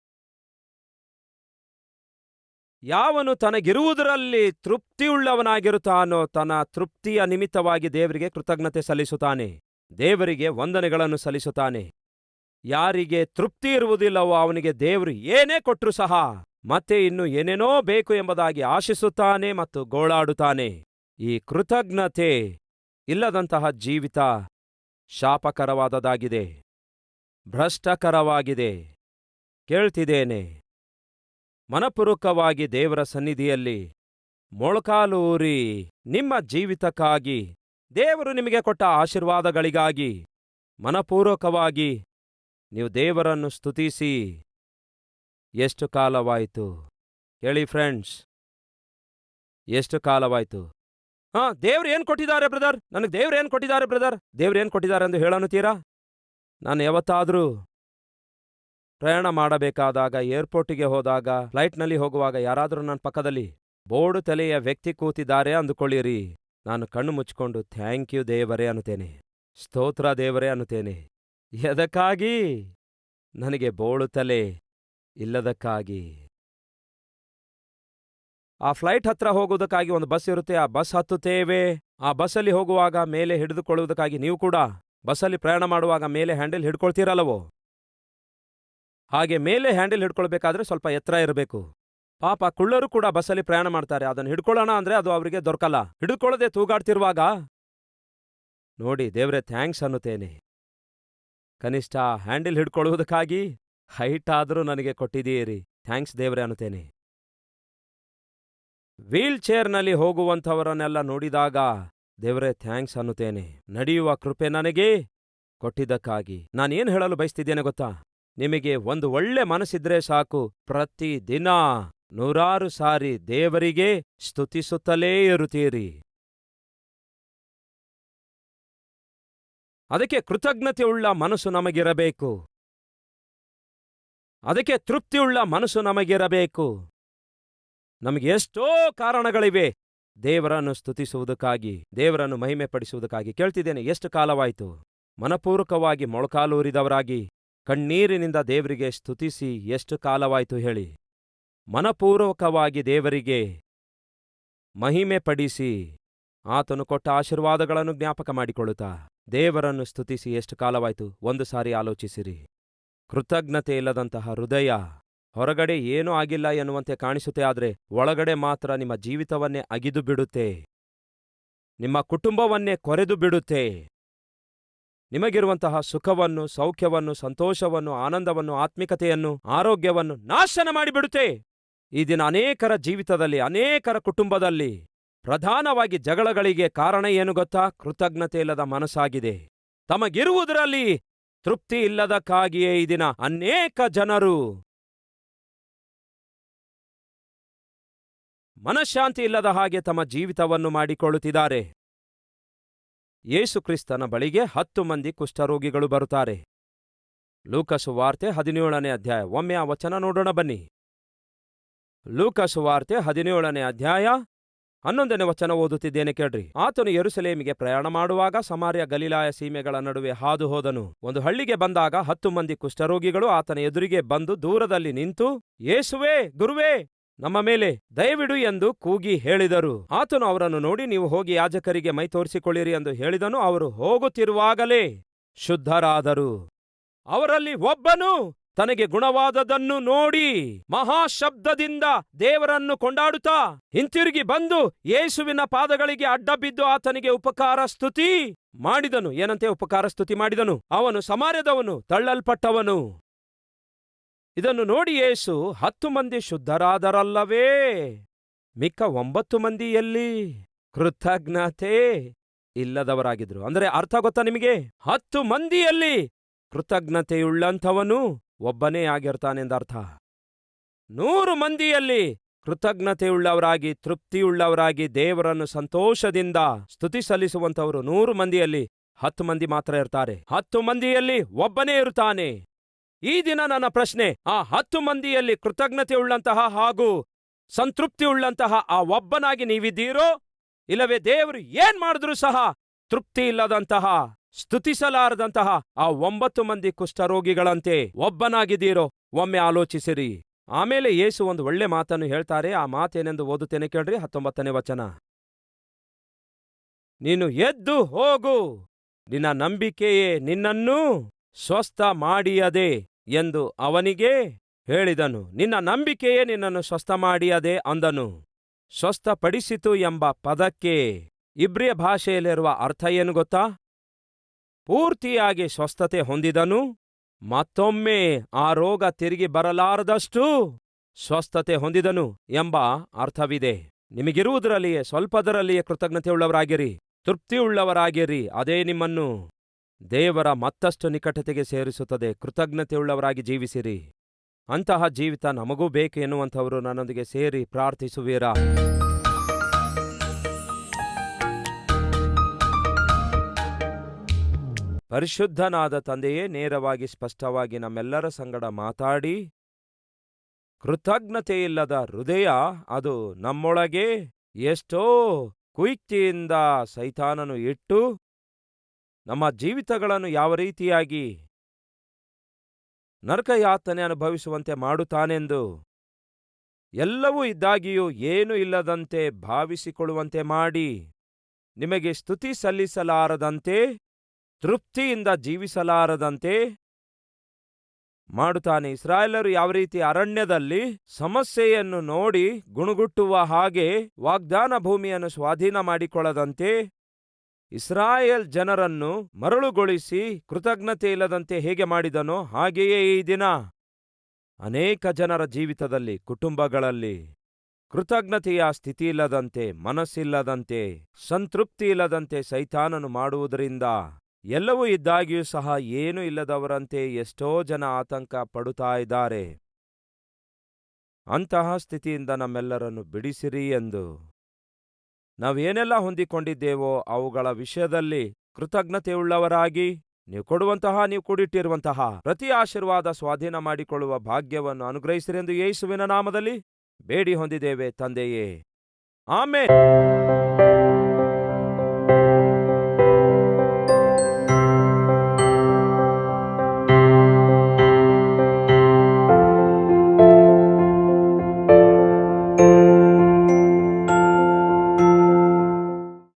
ಯಾವನು ತನಗಿರುವುದರಲ್ಲಿ ತೃಪ್ತಿಯುಳ್ಳವನಾಗಿರುತ್ತಾನೋ ತನ್ನ ತೃಪ್ತಿಯ ನಿಮಿತ್ತವಾಗಿ ದೇವರಿಗೆ ಕೃತಜ್ಞತೆ ಸಲ್ಲಿಸುತ್ತಾನೆ. ದೇವರಿಗೆ ವಂದನೆಗಳನ್ನು ಸಲ್ಲಿಸುತ್ತಾನೆ. ಯಾರಿಗೆ ತೃಪ್ತಿ ಇರುವುದಿಲ್ಲವೋ ಅವನಿಗೆ ದೇವರು ಏನೇ ಕೊಟ್ರು ಸಹ ಮತ್ತೆ ಇನ್ನು ಏನೇನೋ ಬೇಕು ಎಂಬುದಾಗಿ ಆಶಿಸುತ್ತಾನೆ ಮತ್ತು ಗೋಳಾಡುತ್ತಾನೆ. ಈ ಕೃತಜ್ಞತೆ ಇಲ್ಲದಂತಹ ಜೀವಿತ ಶಾಪಕರವಾದದಾಗಿದೆ ಭ್ರಷ್ಟಕರವಾಗಿದೆ. ಕೇಳ್ತಿದ್ದೇನೆ. ಮನಪೂರ್ವಕವಾಗಿ ದೇವರ ಸನ್ನಿಧಿಯಲ್ಲಿ ಮೊಳಕಾಲೂರಿ ನಿಮ್ಮ ಜೀವಿತಕ್ಕಾಗಿ ದೇವರು ನಿಮಗೆ ಕೊಟ್ಟ ಆಶೀರ್ವಾದಗಳಿಗಾಗಿ ಮನಪೂರ್ವಕವಾಗಿ ನೀವು ದೇವರನ್ನು ಸ್ತುತಿಸಿ ಎಷ್ಟು ಕಾಲವಾಯಿತು? ಹೇಳಿ ಫ್ರೆಂಡ್ಸ್ ಎಷ್ಟು ಕಾಲವಾಯಿತು? ಹಾ, ದೇವ್ರು ಏನ್ ಕೊಟ್ಟಿದ್ದಾರೆ ಬ್ರದರ್ ನನಗೆ ದೇವ್ರು ಏನು ಕೊಟ್ಟಿದ್ದಾರೆ ಬ್ರದರ್ ದೇವ್ರು ಏನು ಕೊಟ್ಟಿದ್ದಾರೆ ಎಂದು ಹೇಳನ್ನುತ್ತೀರಾ ನಾನು ಯಾವತ್ತಾದ್ರೂ ಪ್ರಯಾಣ ಮಾಡಬೇಕಾದಾಗ ಏರ್ಪೋರ್ಟಿಗೆ ಹೋದಾಗ ಫ್ಲೈಟ್ನಲ್ಲಿ ಹೋಗುವಾಗ ಯಾರಾದರೂ ನನ್ನ ಪಕ್ಕದಲ್ಲಿ ಬೋರ್ಡು ತಲೆಯ ವ್ಯಕ್ತಿ ಕೂತಿದ್ದಾರೆ ಅಂದುಕೊಳ್ಳಿರಿ. ನಾನು ಕಣ್ಣು ಮುಚ್ಚಿಕೊಂಡು ಥ್ಯಾಂಕ್ ಯು ದೇವರೇ ಅನ್ನುತ್ತೇನೆ. ಸ್ತೋತ್ರ ದೇವರೇ ಅನ್ನುತ್ತೇನೆ. ಎದಕ್ಕಾಗಿ? ನನಗೆ ಬೋಳು ತಲೆ ಇಲ್ಲದಕ್ಕಾಗಿ. ಆ ಫ್ಲೈಟ್ ಹತ್ರ ಹೋಗುವುದಕ್ಕಾಗಿ ಒಂದು ಬಸ್ ಇರುತ್ತೆ, ಆ ಬಸ್ ಹತ್ತುತ್ತೇವೆ. ಆ ಬಸ್ಸಲ್ಲಿ ಹೋಗುವಾಗ ಮೇಲೆ ಹಿಡಿದುಕೊಳ್ಳುವುದಕ್ಕಾಗಿ ನೀವು ಕೂಡ ಬಸ್ಸಲ್ಲಿ ಪ್ರಯಾಣ ಮಾಡುವಾಗ ಮೇಲೆ ಹ್ಯಾಂಡಲ್ ಹಿಡ್ಕೊಳ್ತೀರಲ್ಲವೋ? ಹಾಗೆ ಮೇಲೆ ಹ್ಯಾಂಡಲ್ ಹಿಡ್ಕೊಳ್ಬೇಕಾದ್ರೆ ಸ್ವಲ್ಪ ಎತ್ತರ ಇರಬೇಕು. ಪಾಪ ಕುಳ್ಳರು ಕೂಡ ಬಸ್ಸಲ್ಲಿ ಪ್ರಯಾಣ ಮಾಡ್ತಾರೆ, ಅದನ್ನು ಹಿಡ್ಕೊಳ್ಳೋಣ ಅಂದ್ರೆ ಅದು ಅವರಿಗೆ ದೊರಕಲ್ಲ. ಹಿಡ್ಕೊಳ್ಳದೆ ತೂಗಾಡ್ತಿರುವಾಗ? ನೋಡಿ ದೇವ್ರೆ, ಥ್ಯಾಂಕ್ಸ್ ಅನ್ನುತ್ತೇನೆ. ಕನಿಷ್ಠ ಹ್ಯಾಂಡಲ್ ಹಿಡ್ಕೊಳ್ಳುವುದಕ್ಕಾಗಿ ಹೈಟ್ ಆದರೂ ನನಗೆ ಕೊಟ್ಟಿದ್ದೀರಿ. ಥ್ಯಾಂಕ್ಸ್ ದೇವ್ರೆ ಅನ್ನುತ್ತೇನೆ. ವೀಲ್ ಚೇರ್ನಲ್ಲಿ ಹೋಗುವಂಥವರನ್ನೆಲ್ಲ ನೋಡಿದಾಗ ದೇವರೇ ಥ್ಯಾಂಕ್ಸ್ ಅನ್ನುತ್ತೇನೆ. ನಡೆಯುವ ಕೃಪೆ ನನಗೆ ಕೊಟ್ಟಿದ್ದಕ್ಕಾಗಿ. ನಾನೇನು ಹೇಳಲು ಬಯಸ್ತಿದ್ದೇನೆ ಗೊತ್ತಾ? ನಿಮಗೆ ಒಂದು ಒಳ್ಳೆ ಮನಸ್ಸಿದ್ರೆ ಸಾಕು. ಪ್ರತಿ ದಿನ ನೂರಾರು ಸಾರಿ ದೇವರಿಗೆ ಸ್ತುತಿಸುತ್ತಲೇ ಇರುತ್ತೀರಿ. ಅದಕ್ಕೆ ಕೃತಜ್ಞತೆಯುಳ್ಳ ಮನಸ್ಸು ನಮಗಿರಬೇಕು. ಅದಕ್ಕೆ ತೃಪ್ತಿಯುಳ್ಳ ಮನಸ್ಸು ನಮಗಿರಬೇಕು. ನಮಗೆ ಎಷ್ಟೋ ಕಾರಣಗಳಿವೆ. ದೇವರನ್ನು ಸ್ತುತಿಸುವುದಕ್ಕಾಗಿ, ದೇವರನ್ನು ಮಹಿಮೆ ಪಡಿಸುವುದಕ್ಕಾಗಿ ಕೇಳ್ತಿದ್ದೇನೆ, ಎಷ್ಟು ಕಾಲವಾಯಿತು? ಮನಪೂರ್ವಕವಾಗಿ ಮೊಳಕಾಲೂರಿದವರಾಗಿ, ಕಣ್ಣೀರಿನಿಂದ ದೇವರಿಗೆ ಸ್ತುತಿಸಿ ಎಷ್ಟು ಕಾಲವಾಯಿತು ಹೇಳಿ. ಮನಪೂರ್ವಕವಾಗಿ ದೇವರಿಗೆ ಮಹಿಮೆ ಪಡಿಸಿ ಆತನು ಕೊಟ್ಟ ಆಶೀರ್ವಾದಗಳನ್ನು ಜ್ಞಾಪಕ ಮಾಡಿಕೊಳ್ಳುತ್ತಾ, ದೇವರನ್ನು ಸ್ತುತಿಸಿ ಎಷ್ಟು ಕಾಲವಾಯಿತು? ಒಂದು ಸಾರಿ ಆಲೋಚಿಸಿರಿ. ಕೃತಜ್ಞತೆ ಇಲ್ಲದಂತಹ ಹೃದಯ. ಹೊರಗಡೆ ಏನೂ ಆಗಿಲ್ಲ ಎನ್ನುವಂತೆ ಕಾಣಿಸುತ್ತೆ, ಆದರೆ ಒಳಗಡೆ ಮಾತ್ರ ನಿಮ್ಮ ಜೀವಿತವನ್ನೇ ಅಗಿದು ಬಿಡುತ್ತೆ. ನಿಮ್ಮ ಕುಟುಂಬವನ್ನೇ ಕೊರೆದು ಬಿಡುತ್ತೆ. ನಿಮಗಿರುವಂತಹ ಸುಖವನ್ನು, ಸೌಖ್ಯವನ್ನು, ಸಂತೋಷವನ್ನು, ಆನಂದವನ್ನು, ಆತ್ಮಿಕತೆಯನ್ನು, ಆರೋಗ್ಯವನ್ನು ನಾಶನ ಮಾಡಿಬಿಡುತ್ತೆ. ಈ ದಿನ ಅನೇಕರ ಜೀವಿತದಲ್ಲಿ, ಅನೇಕರ ಕುಟುಂಬದಲ್ಲಿ ಪ್ರಧಾನವಾಗಿ ಜಗಳಗಳಿಗೆ ಕಾರಣ ಏನು ಗೊತ್ತಾ? ಕೃತಜ್ಞತೆ ಇಲ್ಲದ ಮನಸ್ಸಾಗಿದೆ. ತಮಗಿರುವುದರಲ್ಲಿ ತೃಪ್ತಿ ಇಲ್ಲದಕ್ಕಾಗಿಯೇ ಈ ದಿನ. ಅನೇಕ ಜನರು ಮನಃಶಾಂತಿ ಇಲ್ಲದ ಹಾಗೆ ತಮ್ಮ ಜೀವಿತವನ್ನು ಮಾಡಿಕೊಳ್ಳುತ್ತಿದ್ದಾರೆ. ಯೇಸುಕ್ರಿಸ್ತನ ಬಳಿಗೆ ಹತ್ತು ಮಂದಿ ಕುಷ್ಠರೋಗಿಗಳು ಬರುತ್ತಾರೆ. ಲೂಕಸು ವಾರ್ತೆ ಹದಿನೇಳನೇ ಅಧ್ಯಾಯ. ಒಮ್ಮೆ ಆ ವಚನ ನೋಡೋಣ ಬನ್ನಿ. ಲೂಕಸು ವಾರ್ತೆ ಹದಿನೇಳನೇ ಅಧ್ಯಾಯ ಹನ್ನೊಂದನೇ ವಚನ ಓದುತ್ತಿದ್ದೇನೆ ಕೇಳ್ರಿ. ಆತನು ಯರುಸಲೇಮಿಗೆ ಪ್ರಯಾಣ ಮಾಡುವಾಗ ಸಮಾರ್ಯ ಗಲೀಲಾಯ ಸೀಮೆಗಳ ನಡುವೆ ಹಾದು ಹೋದನು. ಒಂದು ಹಳ್ಳಿಗೆ ಬಂದಾಗ ಹತ್ತು ಮಂದಿ ಕುಷ್ಠರೋಗಿಗಳು ಆತನ ಎದುರಿಗೆ ಬಂದು ದೂರದಲ್ಲಿ ನಿಂತು, ಯೇಸುವೇ, ಗುರುವೇ, ನಮ್ಮ ಮೇಲೆ ದಯವಿಡು ಎಂದು ಕೂಗಿ ಹೇಳಿದರು. ಆತನು ಅವರನ್ನು ನೋಡಿ, ನೀವು ಹೋಗಿ ಯಾಜಕರಿಗೆ ಮೈ ತೋರಿಸಿಕೊಳ್ಳಿರಿ ಎಂದು ಹೇಳಿದನು. ಅವರು ಹೋಗುತ್ತಿರುವಾಗಲೇ ಶುದ್ಧರಾದರು. ಅವರಲ್ಲಿ ಒಬ್ಬನು ತನಗೆ ಗುಣವಾದದನ್ನು ನೋಡಿ ಮಹಾಶಬ್ದದಿಂದ ದೇವರನ್ನು ಕೊಂಡಾಡುತ್ತಾ ಹಿಂತಿರುಗಿ ಬಂದು ಯೇಸುವಿನ ಪಾದಗಳಿಗೆ ಅಡ್ಡ ಬಿದ್ದು ಆತನಿಗೆ ಉಪಕಾರ ಸ್ತುತಿ ಮಾಡಿದನು. ಏನಂತೆ ಉಪಕಾರ ಸ್ತುತಿ ಮಾಡಿದನು? ಅವನು ಸಮಾರ್ಯದವನು, ತಳ್ಳಲ್ಪಟ್ಟವನು. ಇದನ್ನು ನೋಡಿ ಯೇಸು ಹತ್ತು ಮಂದಿ ಶುದ್ಧರಾದರಲ್ಲವೇ? ಮಿಕ್ಕ ಒಂಬತ್ತು ಮಂದಿಯಲ್ಲಿ ಕೃತಜ್ಞತೆ ಇಲ್ಲದವರಾಗಿದ್ರು ಅಂದರೆ ಅರ್ಥ ಗೊತ್ತಾ ನಿಮಗೆ? ಹತ್ತು ಮಂದಿಯಲ್ಲಿ ಕೃತಜ್ಞತೆಯುಳ್ಳಂಥವನು ಒಬ್ಬನೇ ಆಗಿರ್ತಾನೆಂದರ್ಥ. ನೂರು ಮಂದಿಯಲ್ಲಿ ಕೃತಜ್ಞತೆಯುಳ್ಳವರಾಗಿ, ತೃಪ್ತಿಯುಳ್ಳವರಾಗಿ, ದೇವರನ್ನು ಸಂತೋಷದಿಂದ ಸ್ತುತಿ ಸಲ್ಲಿಸುವಂಥವರು ನೂರು ಮಂದಿಯಲ್ಲಿ ಹತ್ತು ಮಂದಿ ಮಾತ್ರ ಇರ್ತಾರೆ. ಹತ್ತು ಮಂದಿಯಲ್ಲಿ ಒಬ್ಬನೇ ಇರುತ್ತಾನೆ. ಈ ದಿನ ನನ್ನ ಪ್ರಶ್ನೆ, ಆ ಹತ್ತು ಮಂದಿಯಲ್ಲಿ ಕೃತಜ್ಞತೆಯುಳ್ಳಂತಹ ಹಾಗೂ ಸಂತೃಪ್ತಿಯುಳ್ಳಂತಹ ಆ ಒಬ್ಬನಾಗಿ ನೀವಿದ್ದೀರೋ, ಇಲ್ಲವೇ ದೇವರು ಏನ್ ಮಾಡಿದ್ರೂ ಸಹ ತೃಪ್ತಿ ಇಲ್ಲದಂತಹ ಸ್ತುತಿಸಲಾರದಂತಹ ಆ ಒಂಬತ್ತು ಮಂದಿ ಕುಷ್ಠರೋಗಿಗಳಂತೆ ಒಬ್ಬನಾಗಿದ್ದೀರೋ, ಒಮ್ಮೆ ಆಲೋಚಿಸಿರಿ. ಆಮೇಲೆ ಯೇಸು ಒಂದು ಒಳ್ಳೆ ಮಾತನ್ನು ಹೇಳ್ತಾರೆ. ಆ ಮಾತೇನೆಂದು ಓದುತ್ತೇನೆ ಕೇಳ್ರಿ, ಹತ್ತೊಂಬತ್ತನೇ ವಚನ. ನೀನು ಎದ್ದು ಹೋಗು. ನಿನ್ನ ನಂಬಿಕೆಯೇ ನಿನ್ನನ್ನು ಸ್ವಸ್ಥ ಮಾಡಿಯದೆ ಎಂದು ಅವನಿಗೆ ಹೇಳಿದನು. ನಿನ್ನ ನಂಬಿಕೆಯೇ ನಿನ್ನನ್ನು ಸ್ವಸ್ಥ ಮಾಡಿಯದೆ ಅಂದನು. ಸ್ವಸ್ಥಪಡಿಸಿತು ಎಂಬ ಪದಕ್ಕೆ ಇಬ್ರಿಯ ಭಾಷೆಯಲ್ಲಿರುವ ಅರ್ಥ ಏನು ಗೊತ್ತಾ? ಪೂರ್ತಿಯಾಗಿ ಸ್ವಸ್ಥತೆ ಹೊಂದಿದನು. ಮತ್ತೊಮ್ಮೆ ಆ ರೋಗ ತಿರುಗಿ ಬರಲಾರದಷ್ಟು ಸ್ವಸ್ಥತೆ ಹೊಂದಿದನು ಎಂಬ ಅರ್ಥವಿದೆ. ನಿಮಗಿರುವುದರಲ್ಲಿಯೇ, ಸ್ವಲ್ಪದರಲ್ಲಿಯೇ ಕೃತಜ್ಞತೆಯುಳ್ಳವರಾಗಿರಿ, ತೃಪ್ತಿಯುಳ್ಳವರಾಗಿರಿ, ಅದೇ ನಿಮ್ಮನ್ನು ದೇವರ ಮತ್ತಷ್ಟು ನಿಕಟತೆಗೆ ಸೇರಿಸುತ್ತದೆ, ಕೃತಜ್ಞತೆಯುಳ್ಳವರಾಗಿ ಜೀವಿಸಿರಿ. ಅಂತಹ ಜೀವಿತ ನಮಗೂ ಬೇಕು ಎನ್ನುವಂಥವರು ನನ್ನೊಂದಿಗೆ ಸೇರಿ ಪ್ರಾರ್ಥಿಸುವೀರಾ? ಪರಿಶುದ್ಧನಾದ ತಂದೆಯೇ, ನೇರವಾಗಿ ಸ್ಪಷ್ಟವಾಗಿ ನಮ್ಮೆಲ್ಲರ ಸಂಗಡ ಮಾತಾಡಿ. ಕೃತಜ್ಞತೆಯಿಲ್ಲದ ಹೃದಯ, ಅದು ನಮ್ಮೊಳಗೆ ಎಷ್ಟೋ ಕುಯುಕ್ತಿಯಿಂದ ಸೈತಾನನು ಇಟ್ಟು ನಮ್ಮ ಜೀವಿತಗಳನ್ನು ಯಾವ ರೀತಿಯಾಗಿ ನರಕಯಾತನೆ ಅನುಭವಿಸುವಂತೆ ಮಾಡುತ್ತಾನೆಂದು ಎಲ್ಲವೂ ಇದ್ದಾಗಿಯೂ ಏನೂ ಇಲ್ಲದಂತೆ ಭಾವಿಸಿಕೊಳ್ಳುವಂತೆ ಮಾಡಿ ನಿಮಗೆ ಸ್ತುತಿ ಸಲ್ಲಿಸಲಾರದಂತೆ ತೃಪ್ತಿಯಿಂದ ಜೀವಿಸಲಾರದಂತೆ ಮಾಡುತ್ತಾನೆ. ಇಸ್ರಾಯೇಲರು ಯಾವ ರೀತಿ ಅರಣ್ಯದಲ್ಲಿ ಸಮಸ್ಯೆಯನ್ನು ನೋಡಿ ಗುಣಗುಟ್ಟುವ ಹಾಗೆ ವಾಗ್ದಾನ ಭೂಮಿಯನ್ನು ಸ್ವಾಧೀನ ಮಾಡಿಕೊಳ್ಳದಂತೆ, ಇಸ್ರಾಯೇಲ್ ಜನರನ್ನು ಮರಳುಗೊಳಿಸಿ ಕೃತಜ್ಞತೆ ಇಲ್ಲದಂತೆ ಹೇಗೆ ಮಾಡಿದನೋ ಹಾಗೆಯೇ ಈ ದಿನ. ಅನೇಕ ಜನರ ಜೀವಿತದಲ್ಲಿ, ಕುಟುಂಬಗಳಲ್ಲಿ ಕೃತಜ್ಞತೆಯ ಸ್ಥಿತಿ ಇಲ್ಲದಂತೆ ಮನಸ್ಸಿಲ್ಲದಂತೆ ಸಂತೃಪ್ತಿ ಇಲ್ಲದಂತೆ ಸೈತಾನನು ಮಾಡುವುದರಿಂದ ಎಲ್ಲವೂ ಇದ್ದಾಗಿಯೂ ಸಹ ಏನೂ ಇಲ್ಲದವರಂತೆ ಎಷ್ಟೋ ಜನ ಆತಂಕ ಪಡುತ್ತಾ ಇದ್ದಾರೆ. ಅಂತಹ ಸ್ಥಿತಿಯಿಂದ ನಮ್ಮೆಲ್ಲರನ್ನು ಬಿಡಿಸಿರಿ ಎಂದು. ನಾವೇನೆಲ್ಲ ಹೊಂದಿಕೊಂಡಿದ್ದೇವೋ ಅವುಗಳ ವಿಷಯದಲ್ಲಿ ಕೃತಜ್ಞತೆಯುಳ್ಳವರಾಗಿ, ನೀವು ಕೊಡುವಂತಹ, ನೀವು ಕೂಡಿಟ್ಟಿರುವಂತಹ, ಪ್ರತಿ ಆಶೀರ್ವಾದ ಸ್ವಾಧೀನ ಮಾಡಿಕೊಳ್ಳುವ ಭಾಗ್ಯವನ್ನು ಅನುಗ್ರಹಿಸಿರೆಂದು ಯೇಸುವಿನ ನಾಮದಲ್ಲಿ ಬೇಡಿ ಹೊಂದಿದ್ದೇವೆ ತಂದೆಯೇ. ಆಮೇಲೆ